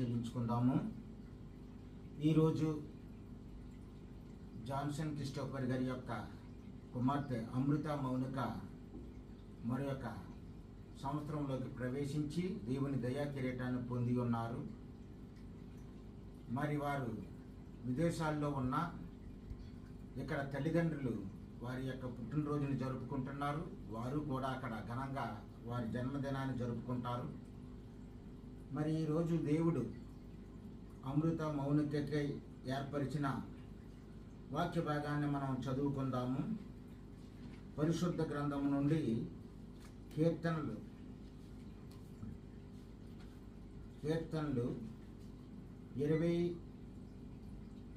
చెల్లించుకుందాము. ఈరోజు Johnson Christopher గారి యొక్క కుమార్తె అమృత మౌనిక మరి యొక్క సంవత్సరంలోకి ప్రవేశించి దేవుని దయా కిరీటాన్ని పొంది ఉన్నారు. మరి వారు విదేశాల్లో ఉన్న ఇక్కడ తల్లిదండ్రులు వారి యొక్క పుట్టినరోజుని జరుపుకుంటున్నారు. వారు కూడా అక్కడ ఘనంగా వారి జన్మదినాన్ని జరుపుకుంటారు. మరి ఈరోజు దేవుడు అమృత మౌనికకై ఏర్పరిచిన వాక్య భాగాన్ని మనం చదువుకుందాము. పరిశుద్ధ గ్రంథం నుండి కీర్తనలు. కీర్తనలు ఇరవై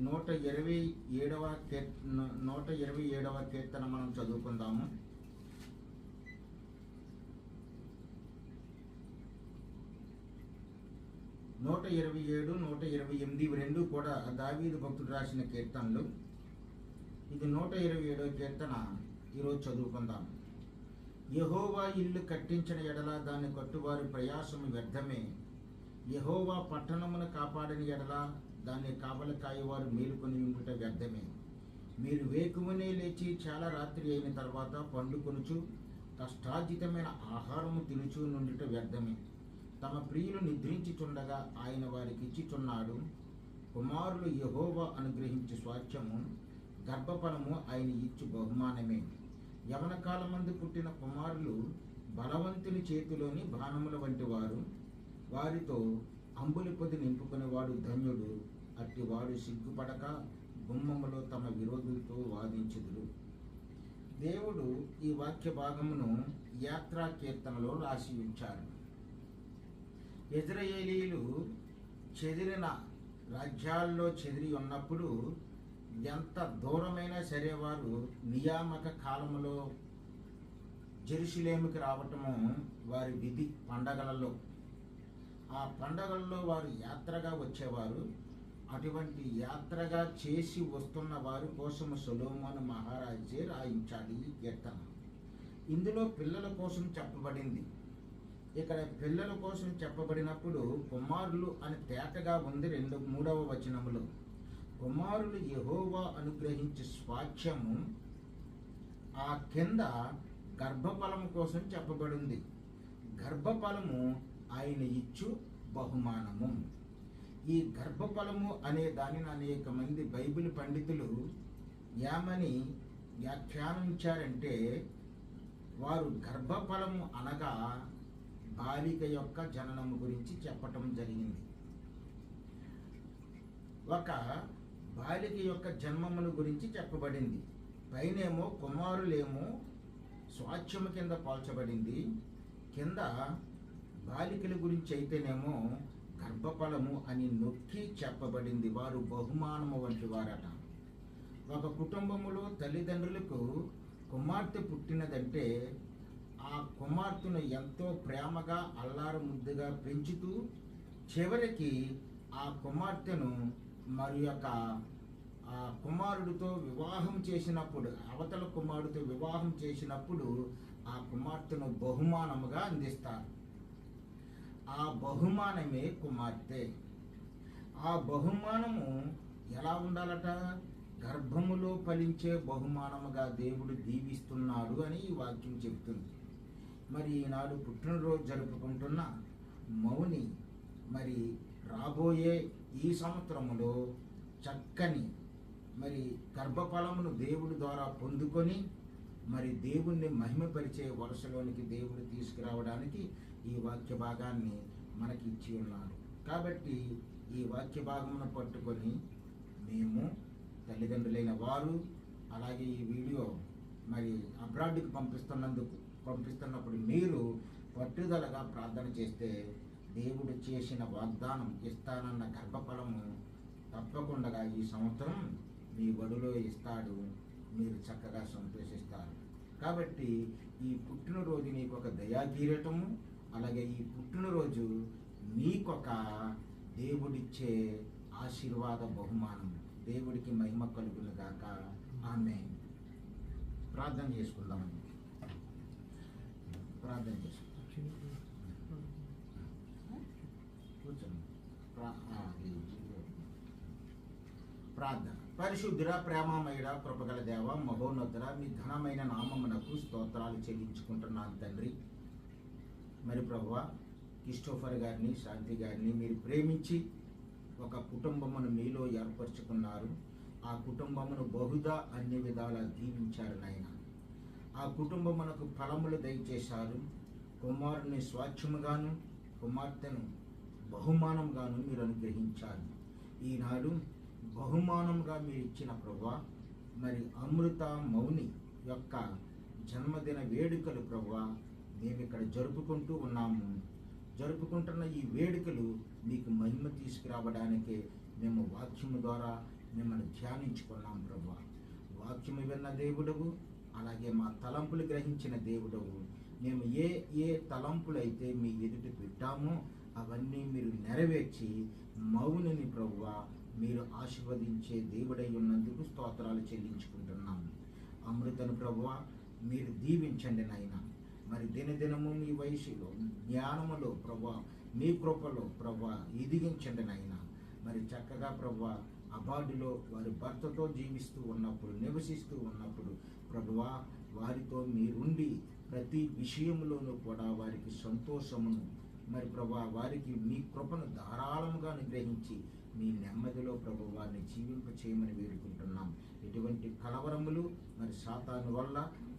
నూట ఇరవై ఏడవ కీర్త నూట ఇరవై ఏడవ కీర్తన మనం చదువుకుందాము. నూట ఇరవై ఏడు నూట ఇరవై ఎనిమిది రెండు కూడా దావీదు భక్తుడు రాసిన కీర్తనలు. ఇది నూట ఇరవై ఏడో కీర్తన. ఈరోజు చదువుకుందాం. యహోవా ఇల్లు కట్టించిన ఎడల దాన్ని కట్టువారి ప్రయాసము వ్యర్థమే. యహోవా పట్టణమును కాపాడని ఎడల దాన్ని కావలి కాయవారు మేలుకొని ఉండుట వ్యర్థమే. మీరు వేకువనే లేచి చాలా రాత్రి అయిన తర్వాత పండుకొనుచు కష్టార్జితమైన ఆహారము తినుచు నుండుట వ్యర్థమే. తమ ప్రియులు నిద్రించుచుండగా ఆయన వారికి ఇచ్చిచున్నాడు కుమారులు యహోవా అనుగ్రహించు స్వాచ్ఛము గర్భఫలము ఆయన ఇచ్చు బహుమానమే. యవన కాలమందు పుట్టిన కుమారులు బలవంతుని చేతిలోని బాణముల వంటి వారు. వారితో అంబులి పొది నింపుకునేవాడు ధన్యుడు. అట్టివాడు సిగ్గుపడక గుమ్మములో తమ విరోధులతో వాదించుదురు. దేవుడు ఈ వాక్య భాగమును యాత్రా కీర్తనలో రాసి ఉంచారు ఇజ్రాయేలీలు చెదిరిన రాజ్యాల్లో చెదిరి ఉన్నప్పుడు ఎంత దూరమైనా సరే వారు నియామక కాలంలో జెరూసలేముకి రావటము వారి విధి పండగలలో. ఆ పండగల్లో వారు యాత్రగా వచ్చేవారు. అటువంటి యాత్రగా చేసి వస్తున్న వారి కోసం సొలోమోను మహారాజే రాయించాడు ఈ కీర్తన. ఇందులో పిల్లల కోసం చెప్పబడింది. ఇక్కడ పిల్లల కోసం చెప్పబడినప్పుడు కుమారులు అని తేటగా ఉంది రెండు మూడవ వచనములు. కుమారులు యహోవా అనుగ్రహించే స్వాక్ష్యము ఆ కింద గర్భఫలము కోసం చెప్పబడింది. గర్భఫలము ఆయన ఇచ్చు బహుమానము. ఈ గర్భఫలము అనే దానిని అనేక మంది బైబిల్ పండితులు ఏమని వ్యాఖ్యానించారంటే వారు గర్భఫలము అనగా బాలిక యొక్క జననము గురించి చెప్పటం జరిగింది. ఒక బాలిక యొక్క జన్మమును గురించి చెప్పబడింది. పైనేమో కుమారులేమో స్వాచ్ఛము కింద పోల్చబడింది. కింద బాలికల గురించి అయితేనేమో గర్భఫలము అని నొక్కి చెప్పబడింది. వారు బహుమానము వంటి వారట. ఒక కుటుంబములో తల్లిదండ్రులకు కుమార్తె పుట్టినదంటే ఆ కుమార్తెను ఎంతో ప్రేమగా అల్లారు ముద్దుగా పెంచుతూ చివరికి ఆ కుమార్తెను మరి యొక్క ఆ కుమారుడితో వివాహం చేసినప్పుడు అవతల కుమారుడితో వివాహం చేసినప్పుడు ఆ కుమార్తెను బహుమానముగా అందిస్తారు. ఆ బహుమానమే కుమార్తె. ఆ బహుమానము ఎలా ఉండాలట? గర్భములో ఫలించే బహుమానముగా దేవుడు దీవిస్తున్నాడు అని ఈ వాక్యం చెబుతుంది. మరి ఈనాడు పుట్టినరోజు జరుపుకుంటున్న మౌని మరి రాబోయే ఈ సంవత్సరములో చక్కని మరి గర్భఫలమును దేవుడి ద్వారా పొందుకొని మరి దేవుణ్ణి మహిమపరిచే వరుసలోనికి దేవుడు తీసుకురావడానికి ఈ వాక్య భాగాన్ని మనకి ఇచ్చి ఉన్నాడు. కాబట్టి ఈ వాక్య భాగమును పట్టుకొని మేము తల్లిదండ్రులైన వారు అలాగే ఈ వీడియో మరి అబ్రాడ్కి పంపిస్తున్నందుకు పంపిస్తున్నప్పుడు మీరు పట్టుదలగా ప్రార్థన చేస్తే దేవుడు చేసిన వాగ్దానం ఇస్తానన్న గర్భఫలము తప్పకుండా ఈ సంవత్సరం మీ బడులో ఇస్తాడు. మీరు చక్కగా సంతోషిస్తారు. కాబట్టి ఈ పుట్టినరోజు నీకు ఒక దయాగీరటము అలాగే ఈ పుట్టినరోజు నీకొక దేవుడిచ్చే ఆశీర్వాద బహుమానం. దేవుడికి మహిమ కలుగును గాక. ఆమె ప్రార్థన చేసుకుందాము ప్రార్థన చేసుకుంటాం ప్రేమ ప్రార్థన. పరిశుద్ధుడ ప్రేమమయుడ కృపగల దేవ మహోన్నతుడ మీ ఘనమైన నామమునకు స్తోత్రాలు చెల్లించుకుంటున్నాను తండ్రి. మరి ప్రభు క్రిస్టోఫర్ గారిని శాంతి గారిని మీరు ప్రేమించి ఒక కుటుంబమును మీలో ఏర్పరచుకున్నారు. ఆ కుటుంబమును బహుదా అన్ని విధాలా దీవించారు నాయన. ఆ కుటుంబమునకు ఫలములు దయచేశారు. కుమారుని స్వాచ్ఛముగాను కుమార్తెను బహుమానంగాను మీరు అనుగ్రహించారు ఈనాడు బహుమానంగా మీరు ఇచ్చిన ప్రభా మరి అమృత మౌని యొక్క జన్మదిన వేడుకలు ప్రభా మేము ఇక్కడ జరుపుకుంటూ ఉన్నాము. జరుపుకుంటున్న ఈ వేడుకలు మీకు మహిమ తీసుకురావడానికే మేము వాక్యము ద్వారా మిమ్మల్ని ధ్యానించుకున్నాం ప్రభా. వాక్యము విన్న దేవుడవు అలాగే మా తలంపులు గ్రహించిన దేవుడవు. మేము ఏ ఏ తలంపులైతే మీ ఎదుట పెట్టామో అవన్నీ మీరు నెరవేర్చి మౌనిని ప్రభువా మీరు ఆశీర్వదించే దేవుడై ఉన్నందుకు స్తోత్రాలు చెల్లించుకుంటున్నాము అమృతను ప్రభువా మీరు దీవించండి నాయన. మరి దినదినము మీ వయసులో జ్ఞానములో ప్రభా మీ కృపలో ప్రభా ఎదిగించండి నాయన. మరి చక్కగా ప్రభా అబార్డులో వారి భర్తతో జీవిస్తూ ఉన్నప్పుడు నివసిస్తూ ఉన్నప్పుడు ప్రభువా వారితో మీరుండి ప్రతి విషయంలోనూ కూడా వారికి సంతోషమును మరి ప్రభా వారికి మీ కృపను ధారాళముగా అనుగ్రహించి మీ నెమ్మదిలో ప్రభు వారిని జీవింప చేయమని వేడుకుంటున్నాం. ఎటువంటి కలవరములు మరి సాతాను వల్ల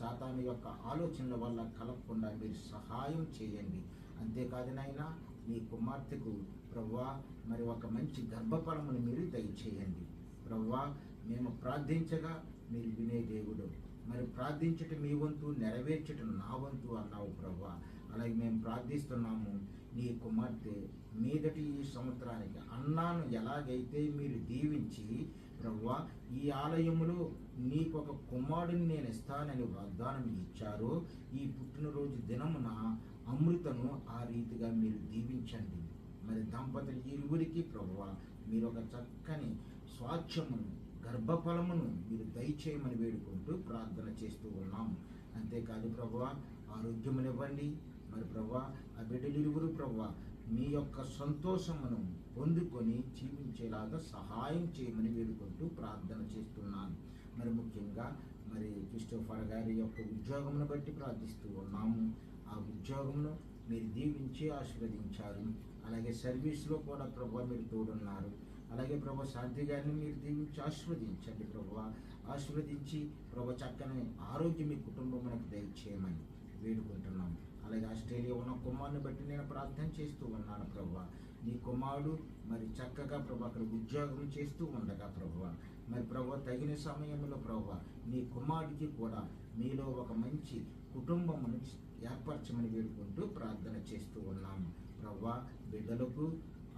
సాతాను యొక్క ఆలోచనల వల్ల కలగకుండా మీరు సహాయం చేయండి. అంతేకాదు నాయనా మీ కుమార్తెకు ప్రవ్వా మరి ఒక మంచి గర్భఫలమును మీరు దయచేయండి. ప్రవ్వా మేము ప్రార్థించగా మీరు వినే దేవుడు. మరి ప్రార్థించట మీ వంతు నెరవేర్చటం నా వంతు అన్నావు ప్రవ్వా. అలాగే మేము ప్రార్థిస్తున్నాము నీ కుమార్తె మీదటి ఈ సంవత్సరానికి అన్నాను ఎలాగైతే మీరు దీవించి ప్రవ్వా ఈ ఆలయములో నీకు ఒక కుమారుడిని నేను ఇస్తానని వాగ్దానం ఇచ్చారో. ఈ పుట్టినరోజు దినమున అమృతను ఆ రీతిగా మీరు దీవించండి. మరి దంపతులు ఇరువురికి ప్రభువ మీరు ఒక చక్కని స్వాచ్ఛమును గర్భఫలమును మీరు దయచేయమని వేడుకుంటూ ప్రార్థన చేస్తూ ఉన్నాం అంతేకాదు ప్రభువా ఆరోగ్యమునివ్వండి. మరి ప్రభా ఆ బిడ్డలు ఇరువురు ప్రభా మీ యొక్క సంతోషమును పొందుకొని జీవించేలాగా సహాయం చేయమని వేడుకుంటూ ప్రార్థన చేస్తున్నాను. మరి ముఖ్యంగా మరి క్రిస్టోఫర్ గారి యొక్క ఉద్యోగమును బట్టి ప్రార్థిస్తూ ఉన్నాము. ఆ ఉద్యోగంలో మీరు దీవించి ఆశీర్వదించారు. అలాగే సర్వీస్లో కూడా ప్రభా మీరు తోడున్నారు. అలాగే ప్రభా శాంతి గారిని మీరు దీవించి ఆశీర్వదించండి ప్రభా. ఆశీర్వదించి ప్రభా చక్కని ఆరోగ్యం మీ కుటుంబం మనకు దయచేయమని వేడుకుంటున్నాం. అలాగే ఆస్ట్రేలియా ఉన్న కుమారుని బట్టి నేను ప్రార్థన చేస్తూ ఉన్నాను ప్రభా. నీ కుమారుడు మరి చక్కగా ప్రభు అక్కడ ఉద్యోగం చేస్తూ ఉండగా ప్రభు. మరి ప్రభు తగిన సమయంలో ప్రభు నీ కుమారుడికి కూడా మీలో ఒక మంచి కుటుంబం ఏర్పరచమని వేడుకుంటూ ప్రార్థన చేస్తూ ఉన్నాం. ప్రభా బిడ్డలకు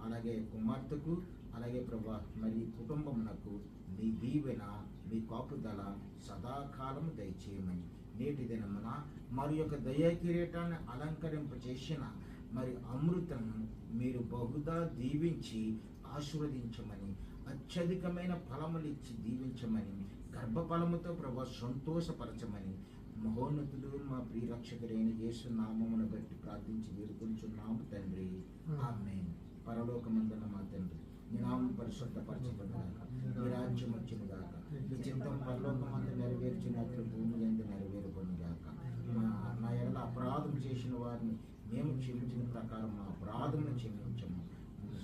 అలాగే కుమార్తెకు అలాగే ప్రభా మరి కుటుంబమునకు మీ దీవెన మీ కాపుదల సదాకాలం దయచేయమని. నేటి దినమున మరి యొక్క దయా కిరీటాన్ని అలంకరింప చేసిన మరి అమృతను మీరు బహుదా దీవించి ఆశీర్వదించమని అత్యధికమైన ఫలములు ఇచ్చి దీవించమని గర్భఫలముతో ప్రభా సంతోషపరచమని మహోన్నతుడు మా ప్రియరక్షకుడైన యేసు నామమును బట్టి ప్రార్థించి వేడుకొంచున్నాము తండ్రి. ఆమె పరలోకమందున మా తండ్రి. మీ నామం పరిశుద్ధపరచబడాక మీ రాజ్యం వచ్చిన గాక మీ చిత్తం పరలోకమందు నెరవేర్చినట్లు భూమి ఎందు నెరవేరుకొని గాక మా నా ఎడల అపరాధం చేసిన వారిని మేము క్షమించిన ప్రకారం మా అపరాధమును క్షమించము.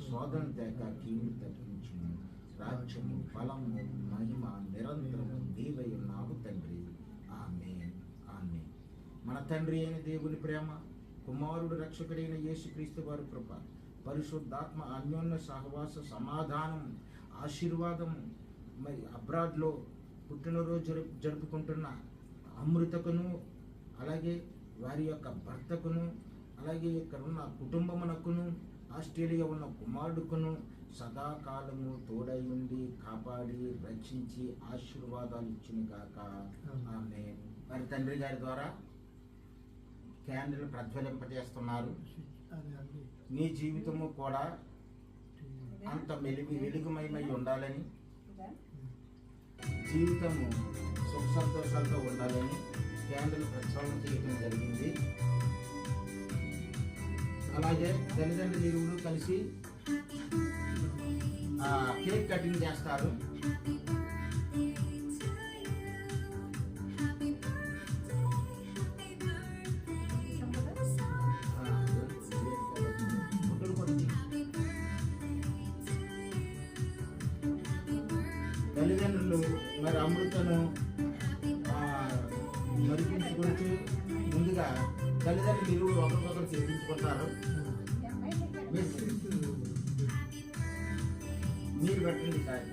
శోధన తేక కీడు తగ్గించము. రాజ్యము ఫలము మహిమ నిరంతరము నీవై ఉన్నావు తండ్రి ఆమె ఆమె మన తండ్రి అయిన దేవుని ప్రేమ కుమారుడు రక్షకుడైన యేసుక్రీస్తు వారి కృప పరిశుద్ధాత్మ అన్యోన్య సహవాస సమాధానం ఆశీర్వాదం మరి అబ్రాడ్లో పుట్టినరోజు జరుపు జరుపుకుంటున్న అమృతకును అలాగే వారి యొక్క భర్తకును అలాగే ఇక్కడ ఉన్న కుటుంబమునకును ఆస్ట్రేలియా ఉన్న కుమారుడుకును సదాకాలము తోడై ఉండి కాపాడి రక్షించి ఆశీర్వాదాలు ఇచ్చిన గాక ఆమె మరి తండ్రి గారి ద్వారా క్యాండిల్ ప్రజ్వలింపజేస్తున్నారు. నీ జీవితము కూడా అంత మెలుగు వెలుగుమయమై ఉండాలని జీవితము సుఖ సంతోషాలతో ఉండాలని క్యాండిల్ ప్రక్షాళన చేయడం జరిగింది. అలాగే తల్లిదండ్రులు ఇరువురు కలిసి కేక్ కటింగ్ చేస్తారు. మరి అమృతను మరిపించుకుంటూ ముందుగా తల్లిదండ్రులు ఒకరికొకరు చేయించుకుంటారు మీరు మీరు పెట్టండి సార్.